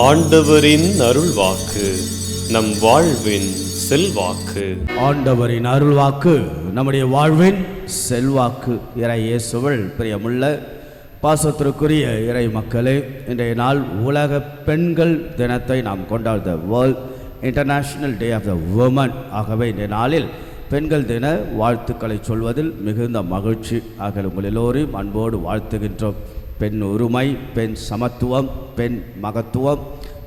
ஆண்டவரின் அருள்வாக்கு நம் வாழ்வின் செல்வாக்கு. ஆண்டவரின் அருள்வாக்கு நம்முடைய வாழ்வின் செல்வாக்கு. இறை இயேசுவல் பிரியமுள்ள பாசத்திற்குரிய இறை மக்களே இன்றைய நாள் உலக பெண்கள் தினத்தை நாம் கொண்டாடுத world international day of the woman ஆகவே இன்றைய நாளில் பெண்கள் தின வாழ்த்துக்களை சொல்வதில் மிகுந்த மகிழ்ச்சி. ஆகிய உங்கள் எல்லோரையும் அன்போடு வாழ்த்துகின்றோம். பெண் உரிமை பெண் சமத்துவம் பெண் மகத்துவம்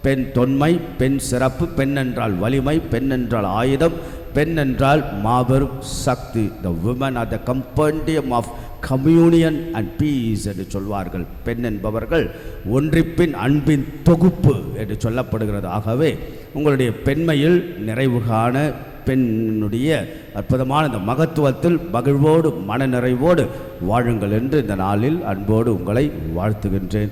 பெண் தொன்மை பெண் சிறப்பு பெண் என்றால் வலிமை பெண் என்றால் ஆயுதம் பெண் என்றால் மாபெரும் சக்தி. The women are the compendium of communion and peace என்று சொல்வார்கள். பெண் என்பவர்கள் ஒன்றிப்பின் அன்பின் தொகுப்பு என்று சொல்லப்படுகிறது. ஆகவே உங்களுடைய பெண்மையில் நிறைவு காண பெண்ணுடைய அற்புதமான இந்த மகத்துவத்தில் மகிழ்வோடு மனநிறைவோடு வாழுங்கள் என்று இந்த நாளில் அன்போடு உங்களை வாழ்த்துகின்றேன்.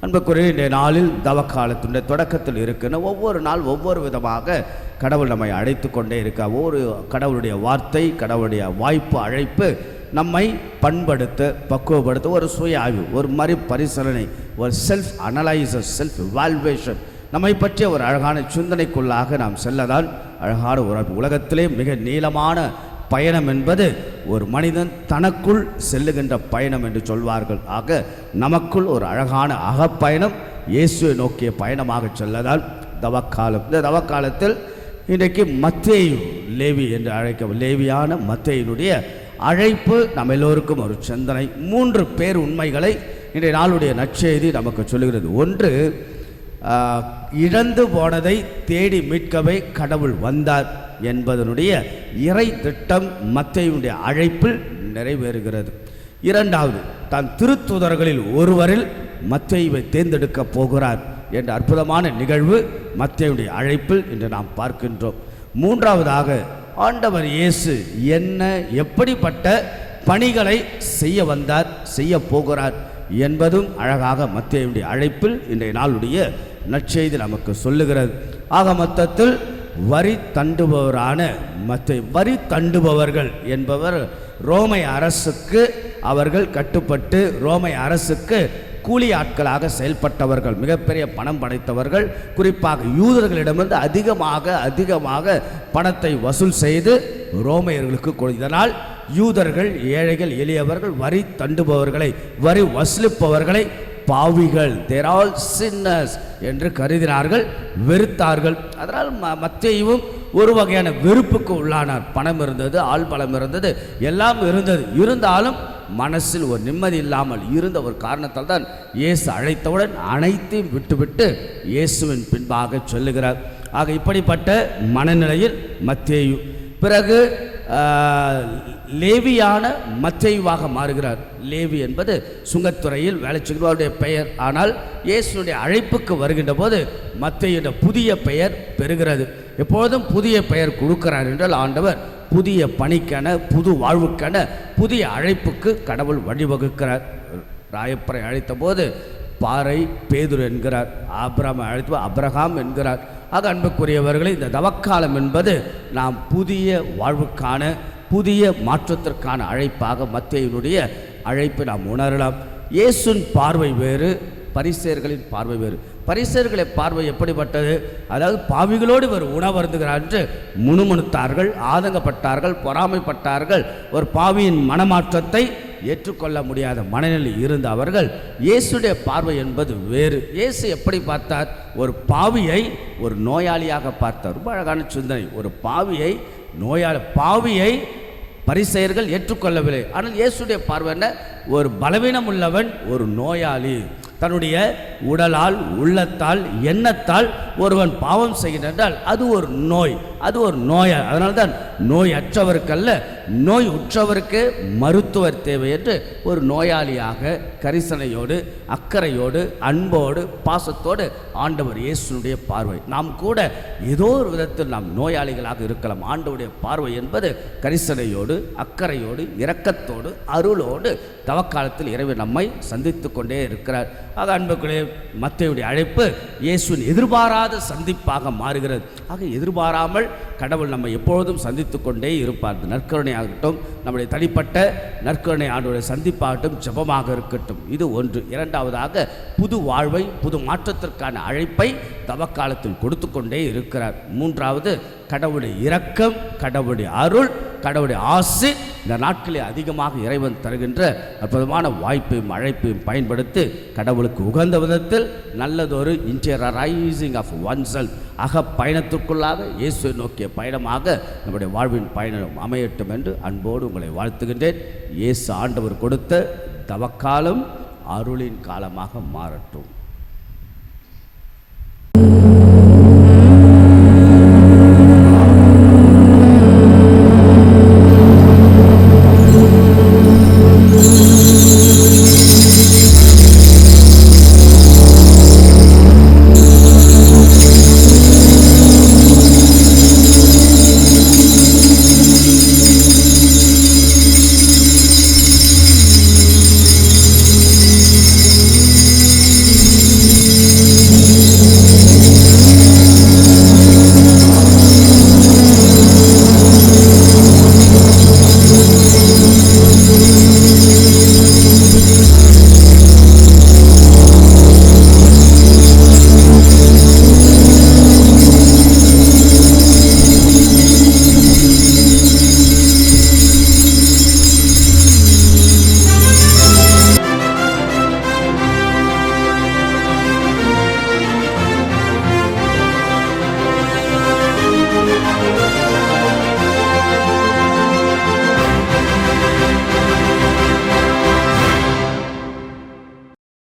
அன்புக்குரிய இந்த நாளில் தவக்காலத்துடைய தொடக்கத்தில் இருக்கின்ற ஒவ்வொரு நாள் ஒவ்வொரு விதமாக கடவுள் நம்மை அழைத்து கொண்டே இருக்க ஒவ்வொரு கடவுளுடைய வார்த்தை கடவுளுடைய வாய்ப்பு அழைப்பு நம்மை பண்படுத்த பக்குவப்படுத்த ஒரு சுய ஆய்வு ஒரு மறு பரிசீலனை ஒரு செல்ஃப் அனலைசர் செல்ஃப் வேல்வேஷன் நம்மை பற்றிய ஒரு அழகான சிந்தனைக்குள்ளாக நாம் செல்லதான் அழகான ஒரு உலகத்திலே மிக நீளமான பயணம் என்பது ஒரு மனிதன் தனக்குள் செல்லுகின்ற பயணம் என்று சொல்வார்கள். ஆக நமக்குள் ஒரு அழகான அகப்பயணம் இயேசுவை நோக்கிய பயணமாக செல்லதால் தவக்காலம். இந்த தவக்காலத்தில் இன்றைக்கு மத்தேயு லேவி என்று அழைக்க லேவியான மத்தேயினுடைய அழைப்பு நம்ம எல்லோருக்கும் ஒரு சிந்தனை. மூன்று பேர் உண்மைகளை இன்றைய நாளுடைய நற்செய்தி நமக்கு சொல்லுகிறது. ஒன்று இழந்து போனதை தேடி மீட்கவே கடவுள் வந்தார் என்பதனுடைய இறை திட்டம் மத்தையுடைய அழைப்பில் நிறைவேறுகிறது. இரண்டாவது தன் திருத்துதர்களில் ஒருவரில் மத்தையை தேர்ந்தெடுக்கப் போகிறார் என்ற அற்புதமான நிகழ்வு மத்தையுடைய அழைப்பில் இன்று நாம் பார்க்கின்றோம். மூன்றாவதாக ஆண்டவர் இயேசு என்ன எப்படிப்பட்ட பணிகளை செய்ய வந்தார் செய்ய போகிறார் என்பதும் அழகாக மத்தியுடைய அழைப்பில் இன்றைய நாளுடைய நற்செய்தி நமக்கு சொல்லுகிறது. ஆக மொத்தத்தில் வரி தண்டுபவரான மத்த வரி தண்டுபவர்கள் என்பவர் ரோமை அரசுக்கு அவர்கள் கட்டுப்பட்டு ரோமை அரசுக்கு கூலி ஆட்களாக செயல்பட்டவர்கள் மிகப்பெரிய பணம் படைத்தவர்கள் குறிப்பாக யூதர்களிடமிருந்து அதிகமாக அதிகமாக பணத்தை வசூல் செய்து ரோமையர்களுக்கு கொடுத்தனால் யூதர்கள் ஏழைகள் எளியவர்கள் வரி தண்டுபவர்களை வரி வசூலிப்பவர்களை பாவிகள். தேர் ஆல் சின்னஸ் என்று கருதினார்கள் வெறுத்தார்கள். அதனால் ம மத்தேயுவும் ஒரு வகையான வெறுப்புக்கு உள்ளானார். பணம் இருந்தது ஆள் பலம் இருந்தது எல்லாம் இருந்தது. இருந்தாலும் மனசில் ஒரு நிம்மதி இல்லாமல் இருந்த ஒரு காரணத்தால் தான் இயேசு அழைத்தவுடன் அனைத்தையும் விட்டுவிட்டு இயேசுவின் பின்பாக சொல்லுகிறார். ஆக இப்படிப்பட்ட மனநிலையில் மத்தேயு பிறகு லேவியான மத்தேயுவாக மாறுகிறார். லேவி என்பது சுங்கத்துறையில் வேலை செய்கிறவருடைய பெயர். ஆனால் இயேசுடைய அழைப்புக்கு வருகின்ற போது மத்தையுடைய புதிய பெயர் பெறுகிறது. எப்பொழுதும் புதிய பெயர் கொடுக்கிறார் என்றால் ஆண்டவர் புதிய பணிக்கென புது வாழ்வுக்கென புதிய அழைப்புக்கு கடவுள் வழிவகுக்கிறார். ராயப்பரை அழைத்த போது பாறை பேதுரு என்கிறார். ஆபிரகாம் அழைத்து அப்ரஹாம் என்கிறார். ஆக அன்புக்குரியவர்களே இந்த தவக்காலம் என்பது நாம் புதிய வாழ்வுக்கான புதிய மாற்றத்திற்கான அழைப்பாக மத்தியினுடைய அழைப்பை நாம் உணரலாம். இயேசுன் பார்வை வேறு பரிசேர்களின் பார்வை வேறு. பரிசேர்களை பார்வை எப்படிப்பட்டது? அதாவது பாவிகளோடு இவர் உணவருந்துகிறார் என்று முணுமுணுத்தார்கள் ஆதங்கப்பட்டார்கள் பொறாமைப்பட்டார்கள். ஒரு பாவியின் மனமாற்றத்தை ஏற்றுக்கொள்ள முடியாத மனநிலை இருந்த அவர்கள் இயேசுடைய பார்வை என்பது வேறு. இயேசு எப்படி பார்த்தார்? ஒரு பாவியை ஒரு நோயாளியாக பார்த்தார். ரொம்ப அழகான சிந்தனை. ஒரு பாவியை நோயாளி பாவியை பரிசெயர்கள் ஏற்றுக்கொள்ளவில்லை. ஆனால் இயேசுடைய பார்வை என்ன? ஒரு பலவீனம் உள்ளவன் ஒரு நோயாளி. தன்னுடைய உடலால் உள்ளத்தால் எண்ணத்தால் ஒருவன் பாவம் செய்கின்றால் அது ஒரு நோய். அது ஒரு நோய். அதனால்தான் நோய் அற்றவருக்கல்ல நோய் உற்றவருக்கு மருத்துவர் தேவை என்று ஒரு நோயாளியாக கரிசனையோடு அக்கறையோடு அன்போடு பாசத்தோடு ஆண்டவர் இயேசுனுடைய பார்வை. நாம் கூட ஏதோ ஒரு விதத்தில் நாம் நோயாளிகளாக இருக்கலாம். ஆண்டவருடைய பார்வை என்பது கரிசனையோடு அக்கறையோடு இரக்கத்தோடு அருளோடு தவக்காலத்தில் இறைவன் நம்மை சந்தித்து கொண்டே இருக்கிறார். ஆக அன்புக்குள்ளே மத்தையுடைய அழைப்பு இயேசுவின் எதிர்பாராத சந்திப்பாக மாறுகிறது. ஆக எதிர்பாராமல் கடவுள் நம்ம எப்பொழுதும் சந்தித்து கொண்டே இருப்பார் நற்கருணையாகட்டும் நம்முடைய தனிப்பட்ட நற்கருணை ஆண்டுடைய சந்திப்பாகட்டும் ஜபமாக இருக்கட்டும். இது ஒன்று. இரண்டாவதாக புது வாழ்வை புது மாற்றத்திற்கான அழைப்பை தவக்காலத்தில் கொடுத்து கொண்டே இருக்கிறார். மூன்றாவது கடவுளுடைய இரக்கம் கடவுளுடைய அருள் கடவுளுடைய ஆசை இந்த நாட்களில் அதிகமாக இறைவன் தருகின்ற அற்புதமான வாய்ப்பையும் அழைப்பையும் பயன்படுத்தி கடவுளுக்கு உகந்த விதத்தில் நல்லதொரு இன்டீரியரைசிங் ஆஃப் ஒன் செல் அக பயணத்திற்குள்ளாக இயேசுவை நோக்கிய பயணமாக நம்முடைய வாழ்வின் பயணம் அமையட்டும் என்று அன்போடு உங்களை வாழ்த்துகின்றேன். இயேசு ஆண்டவர் கொடுத்த தவக்காலம் அருளின் காலமாக மாறட்டும்.